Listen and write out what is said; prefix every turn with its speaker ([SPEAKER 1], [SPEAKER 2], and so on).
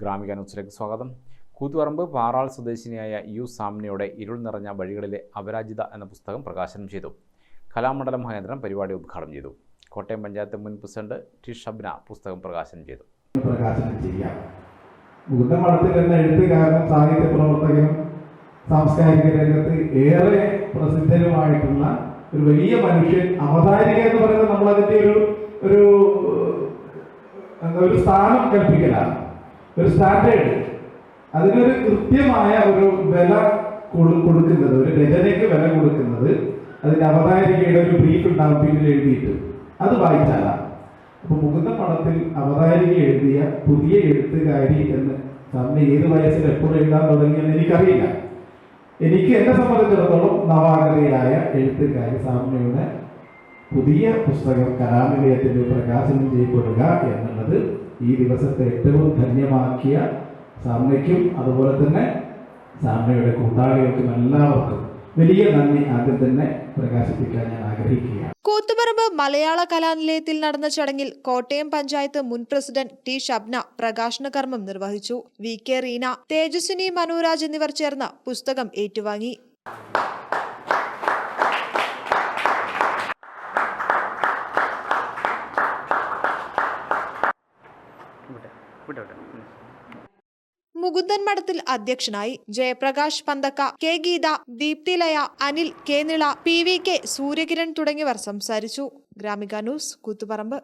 [SPEAKER 1] ഗ്രാമിക ന്യൂസിലേക്ക് സ്വാഗതം. കൂത്തുപറമ്പ് പാറാൾ സ്വദേശിനിയായ യു സാമ്നയുടെ ഇരുൾ നിറഞ്ഞ വഴികളിലെ അപരാജിത എന്ന പുസ്തകം പ്രകാശനം ചെയ്തു. കലാമണ്ഡലം മഹേന്ദ്രൻ പരിപാടി ഉദ്ഘാടനം ചെയ്തു. കോട്ടയം പഞ്ചായത്ത് മുൻ പ്രസിഡന്റ് ടി ഷബ്ന പുസ്തകം പ്രകാശനം ചെയ്തു.
[SPEAKER 2] പ്രകാശനം ചെയ്യാം. മുകുന്ദമഠത്തിൽ എന്ന സാഹിത്യ പ്രവർത്തകനും സാംസ്കാരിക രംഗത്ത് ഏറെ പ്രസിദ്ധനുമായിട്ടുള്ള ഒരു വലിയ മനുഷ്യൻ അവതാരിക എന്ന് പറയുന്നത് നമ്മൾ ഒരു ഒരു ഒരു സ്ഥാനം കൽപ്പിക്കലാണ്. ഒരു സ്റ്റാൻഡേർഡ് അതിനൊരു കൃത്യമായ ഒരു വില കൊടു- കൊടുക്കുന്നത് ഒരു രചനയ്ക്ക് വില കൊടുക്കുന്നത് അതിന്റെ അവതാരികയുടെ ഒരു ബ്രീഫ് ഉണ്ടാവും പിന്നിൽ എഴുതിയിട്ട്. അത് വായിച്ചാലാണ് അപ്പൊ മുകുന്ദ പടത്തിൽ അവതാരിക എഴുതിയ പുതിയ എഴുത്തുകാരി എന്ന് സാറിന് ഏത് വയസ്സിൽ എപ്പോൾ എഴുതാൻ തുടങ്ങിയെന്ന് എനിക്കറിയില്ല. എനിക്ക് എന്നെ സംബന്ധിച്ചിടത്തോളം നവാഗതയായ എഴുത്തുകാരി സാമ്യയുടെ പുതിയ പുസ്തകം കലാനിലയത്തിൽ പ്രകാശനം ചെയ്യപ്പെടുക എന്നുള്ളത് ഈ ദിവസത്തെ ഏറ്റവും ധന്യമാക്കിയ സാമ്യയ്ക്കും അതുപോലെ തന്നെ സാമ്യയുടെ കൂട്ടാളികൾക്കും എല്ലാവർക്കും വലിയ നന്ദി ആദ്യം തന്നെ പ്രകാശിപ്പിക്കാൻ ഞാൻ ആഗ്രഹിക്കുകയാണ്.
[SPEAKER 3] കൂത്തുപറമ്പ് മലയാള കലാനിലയത്തിൽ നടന്ന ചടങ്ങിൽ കോട്ടയം പഞ്ചായത്ത് മുൻ പ്രസിഡന്റ് ടി ഷബ്ന പ്രകാശന കർമ്മം നിർവഹിച്ചു. വി കെ റീന തേജസ്വിനി മനോരാജ് എന്നിവർ ചേർന്ന് പുസ്തകം ഏറ്റുവാങ്ങി. മുകുന്ദൻ മഠത്തിൽ അധ്യക്ഷനായി Jayaprakash Panthakka K Geetha Deepthilaya Anil K Nila P V K Suryakiran തുടങ്ങിയവർ സംസാരിച്ചു. ഗ്രാമിക ന്യൂസ് കൂത്തുപറമ്പ്.